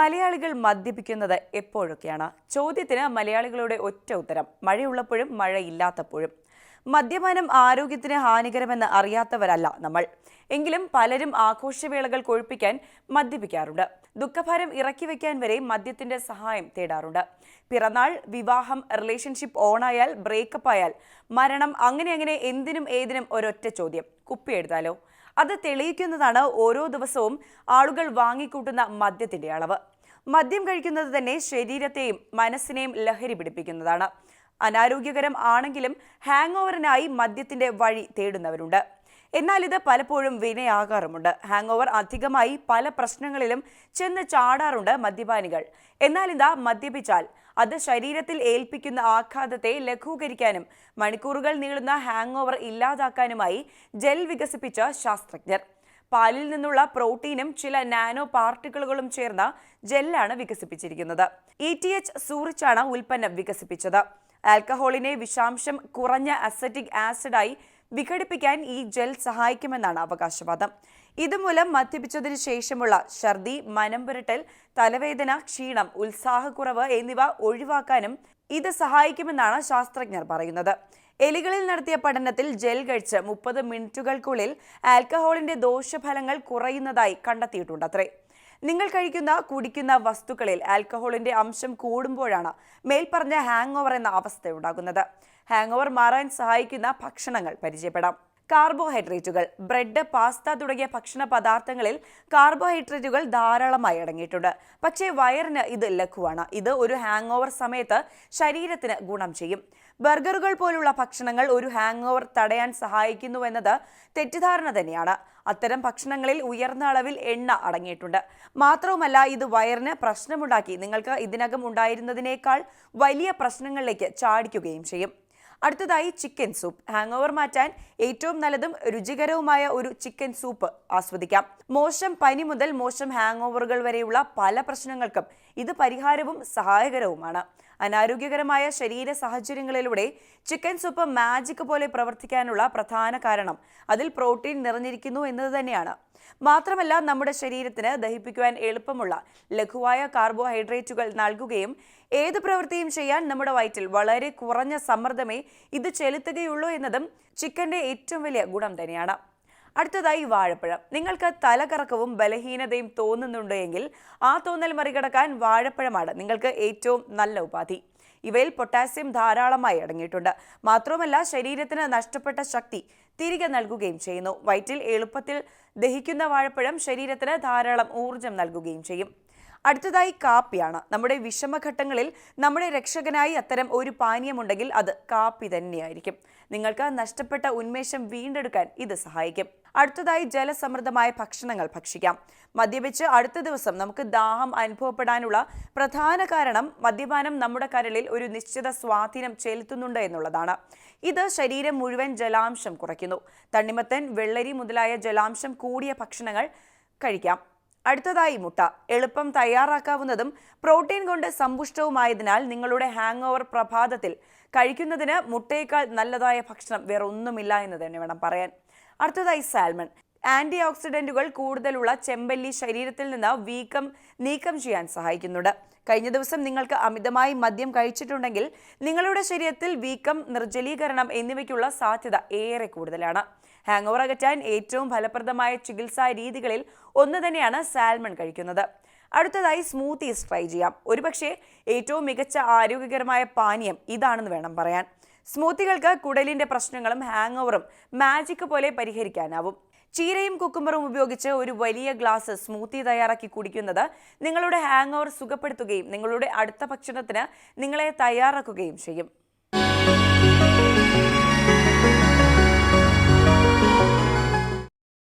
മലയാളികൾ മദ്യപിക്കുന്നത് എപ്പോഴൊക്കെയാണ്? ചോദ്യത്തിന് മലയാളികളുടെ ഒറ്റ ഉത്തരം മഴയുള്ളപ്പോഴും മഴയില്ലാത്തപ്പോഴും. മദ്യപാനം ആരോഗ്യത്തിന് ഹാനികരമെന്ന് അറിയാത്തവരല്ല നമ്മൾ. എങ്കിലും പലരും ആഘോഷവേളകൾ കൊഴുപ്പിക്കാൻ മദ്യപിക്കാറുണ്ട്. ദുഃഖഭാരം ഇറക്കി വയ്ക്കാൻ വരെ മദ്യത്തിന്റെ സഹായം തേടാറുണ്ട്. പിറന്നാൾ വിവാഹം റിലേഷൻഷിപ്പ് ഓണായാൽ ബ്രേക്കപ്പ് ആയാൽ മരണം അങ്ങനെ അങ്ങനെ എന്തിനും ഏതിനും ഒരൊറ്റ ചോദ്യം കുപ്പിയെടുത്താലോ അത് തെളിയിക്കുന്നതാണ് ഓരോ ദിവസവും ആളുകൾ വാങ്ങിക്കൂട്ടുന്ന മദ്യത്തിന്റെ അളവ്. മദ്യം കഴിക്കുന്നത് തന്നെ ശരീരത്തെയും മനസ്സിനെയും ലഹരി പിടിപ്പിക്കുന്നതാണ്. അനാരോഗ്യകരം ആണെങ്കിലും ഹാങ് ഓവറിനായി മദ്യത്തിന്റെ വഴി തേടുന്നവരുണ്ട്. എന്നാൽ ഇത് പലപ്പോഴും വിനയാകാറുമുണ്ട്. ഹാങ് ഓവർ അധികമായി പല പ്രശ്നങ്ങളിലും ചെന്ന് ചാടാറുണ്ട് മദ്യപാനികൾ. എന്നാൽ ഇതാ മദ്യപിച്ചാൽ അത് ശരീരത്തിൽ ഏൽപ്പിക്കുന്ന ആഘാതത്തെ ലഘൂകരിക്കാനും മണിക്കൂറുകൾ നീളുന്ന ഹാങ് ഓവർ ഇല്ലാതാക്കാനുമായി ജെൽ വികസിപ്പിച്ച ശാസ്ത്രജ്ഞർ. പാലിൽ നിന്നുള്ള പ്രോട്ടീനും ചില നാനോ പാർട്ടിക്കിളുകളും ചേർന്ന ജെല്ലാണ് വികസിപ്പിച്ചിരിക്കുന്നത്. ഇ ടി എച്ച് സൂറിച്ചാണ് ഉൽപ്പന്നം വികസിപ്പിച്ചത്. ആൽക്കഹോളിനെ വിഷാംശം കുറഞ്ഞ അസറ്റിക് ആസിഡായി വിഘടിപ്പിക്കാൻ ഈ ജെൽ സഹായിക്കുമെന്നാണ് അവകാശവാദം. ഇതുമൂലം മദ്യപിച്ചതിനു ശേഷമുള്ള ഛർദി മനം പുരട്ടൽ തലവേദന ക്ഷീണം ഉത്സാഹക്കുറവ് എന്നിവ ഒഴിവാക്കാനും ഇത് സഹായിക്കുമെന്നാണ് ശാസ്ത്രജ്ഞർ പറയുന്നത്. എലികളിൽ നടത്തിയ പഠനത്തിൽ ജെൽ കഴിച്ച് മുപ്പത് മിനിറ്റുകൾക്കുള്ളിൽ ആൽക്കഹോളിന്റെ ദോഷഫലങ്ങൾ കുറയുന്നതായി കണ്ടെത്തിയിട്ടുണ്ടത്രേ. നിങ്ങൾ കഴിക്കുന്ന കുടിക്കുന്ന വസ്തുക്കളിൽ ആൽക്കഹോളിന്റെ അംശം കൂടുമ്പോഴാണ് മേൽപ്പറഞ്ഞ ഹാങ് ഓവർ എന്ന അവസ്ഥ ഉണ്ടാകുന്നത് ഹാങ് ഓവർ മാറാൻ സഹായിക്കുന്ന ഭക്ഷണങ്ങൾ പരിചയപ്പെടാം. കാർബോഹൈഡ്രേറ്റുകൾ ബ്രെഡ് പാസ്ത തുടങ്ങിയ ഭക്ഷണ പദാർത്ഥങ്ങളിൽ കാർബോഹൈഡ്രേറ്റുകൾ ധാരാളമായി അടങ്ങിയിട്ടുണ്ട്. പക്ഷേ വയറിന് ഇത് ലഘുവാണ്. ഇത് ഒരു ഹാങ് ഓവർ സമയത്ത് ശരീരത്തിന് ഗുണം ചെയ്യും. ബർഗറുകൾ പോലുള്ള ഭക്ഷണങ്ങൾ ഒരു ഹാങ് ഓവർ തടയാൻ സഹായിക്കുന്നുവെന്നത് തെറ്റിദ്ധാരണ തന്നെയാണ്. അത്തരം ഭക്ഷണങ്ങളിൽ ഉയർന്ന അളവിൽ എണ്ണ അടങ്ങിയിട്ടുണ്ട്. മാത്രവുമല്ല ഇത് വയറിന് പ്രശ്നമുണ്ടാക്കി നിങ്ങൾക്ക് ഇതിനകം ഉണ്ടായിരുന്നതിനേക്കാൾ വലിയ പ്രശ്നങ്ങളിലേക്ക് ചാടിക്കുകയും ചെയ്യും. അടുത്തതായി ചിക്കൻ സൂപ്പ്. ഹാങ് ഓവർ മാറ്റാൻ ഏറ്റവും നല്ലതും രുചികരവുമായ ഒരു ചിക്കൻ സൂപ്പ് ആസ്വദിക്കാം. മോശം പനി മുതൽ മോശം ഹാങ് ഓവറുകൾ വരെയുള്ള പല പ്രശ്നങ്ങൾക്കും ഇത് പരിഹാരവും സഹായകരവുമാണ്. അനാരോഗ്യകരമായ ശരീര സാഹചര്യങ്ങളിലൂടെ ചിക്കൻ സൂപ്പ് മാജിക് പോലെ പ്രവർത്തിക്കാനുള്ള പ്രധാന കാരണം അതിൽ പ്രോട്ടീൻ നിറഞ്ഞിരിക്കുന്നു എന്നത് തന്നെയാണ്. മാത്രമല്ല നമ്മുടെ ശരീരത്തിന് ദഹിപ്പിക്കുവാൻ എളുപ്പമുള്ള ലഘുവായ കാർബോഹൈഡ്രേറ്റുകൾ നൽകുകയും ഏത് പ്രവൃത്തിയും ചെയ്യാൻ നമ്മുടെ വയറ്റിൽ വളരെ കുറഞ്ഞ സമ്മർദ്ദമേ ഇത് ചെലുത്തുകയുള്ളൂ എന്നതും ചിക്കന്റെ ഏറ്റവും വലിയ ഗുണം തന്നെയാണ്. അടുത്തതായി വാഴപ്പഴം. നിങ്ങൾക്ക് തലകറക്കവും ബലഹീനതയും തോന്നുന്നുണ്ട് എങ്കിൽ ആ തോന്നൽ മറികടക്കാൻ വാഴപ്പഴമാണ് നിങ്ങൾക്ക് ഏറ്റവും നല്ല ഉപാധി. ഇവയിൽ പൊട്ടാസ്യം ധാരാളമായി അടങ്ങിയിട്ടുണ്ട്. മാത്രവുമല്ല ശരീരത്തിന് നഷ്ടപ്പെട്ട ശക്തി തിരികെ നൽകുകയും ചെയ്യുന്നു. വയറ്റിൽ എളുപ്പത്തിൽ ദഹിക്കുന്ന വാഴപ്പഴം ശരീരത്തിന് ധാരാളം ഊർജം നൽകുകയും ചെയ്യും. അടുത്തതായി കാപ്പിയാണ്. നമ്മുടെ വിഷമഘട്ടങ്ങളിൽ നമ്മുടെ രക്ഷകനായി അത്തരം ഒരു പാനീയമുണ്ടെങ്കിൽ അത് കാപ്പി തന്നെയായിരിക്കും. നിങ്ങൾക്ക് നഷ്ടപ്പെട്ട ഉന്മേഷം വീണ്ടെടുക്കാൻ ഇത് സഹായിക്കും. അടുത്തതായി ജലസമൃദ്ധമായ ഭക്ഷണങ്ങൾ ഭക്ഷിക്കാം. മദ്യപിച്ച് അടുത്ത ദിവസം നമുക്ക് ദാഹം അനുഭവപ്പെടാനുള്ള പ്രധാന കാരണം മദ്യപാനം നമ്മുടെ കരളിൽ ഒരു നിശ്ചിത സ്വാധീനം ചെലുത്തുന്നുണ്ട് എന്നുള്ളതാണ്. ഇത് ശരീരം മുഴുവൻ ജലാംശം കുറയ്ക്കുന്നു. തണ്ണിമത്തൻ വെള്ളരി മുതലായ ജലാംശം കൂടിയ ഭക്ഷണങ്ങൾ കഴിക്കാം. അടുത്തതായി മുട്ട. എളുപ്പം തയ്യാറാക്കാവുന്നതും പ്രോട്ടീൻ കൊണ്ട് സമ്പുഷ്ടവുമായതിനാൽ നിങ്ങളുടെ ഹാങ് ഓവർ പ്രഭാതത്തിൽ കഴിക്കുന്നതിന് മുട്ടയേക്കാൾ നല്ലതായ ഭക്ഷണം വേറെ ഒന്നുമില്ല എന്ന് തന്നെ വേണം പറയാൻ. അടുത്തതായി സാൽമൺ. ആന്റി ഓക്സിഡന്റുകൾ കൂടുതലുള്ള ചെമ്പല്ലി ശരീരത്തിൽ നിന്ന് വീക്കം നീക്കം ചെയ്യാൻ സഹായിക്കുന്നുണ്ട്. കഴിഞ്ഞ ദിവസം നിങ്ങൾക്ക് അമിതമായി മദ്യം കഴിച്ചിട്ടുണ്ടെങ്കിൽ നിങ്ങളുടെ ശരീരത്തിൽ വീക്കം നിർജലീകരണം എന്നിവയ്ക്കുള്ള സാധ്യത ഏറെ കൂടുതലാണ്. ഹാങ് ഓവർ അകറ്റാൻ ഏറ്റവും ഫലപ്രദമായ ചികിത്സാ രീതികളിൽ ഒന്ന് തന്നെയാണ് സാൽമൺ കഴിക്കുന്നത്. അടുത്തതായി സ്മൂത്തീസ് ട്രൈ ചെയ്യാം. ഒരുപക്ഷെ ഏറ്റവും മികച്ച ആരോഗ്യകരമായ പാനീയം ഇതാണെന്ന് വേണം പറയാൻ. സ്മൂത്തികൾക്ക് കുടലിന്റെ പ്രശ്നങ്ങളും ഹാങ് ഓവറും മാജിക് പോലെ പരിഹരിക്കാനാവും. ചീരയും കുക്കുംബറും ഉപയോഗിച്ച് ഒരു വലിയ ഗ്ലാസ് സ്മൂത്തി തയ്യാറാക്കി കുടിക്കുന്നത് നിങ്ങളുടെ ഹാങ് ഓവർ സുഖപ്പെടുത്തുകയും നിങ്ങളുടെ അടുത്ത ഭക്ഷണത്തിന് നിങ്ങളെ തയ്യാറാക്കുകയും ചെയ്യും.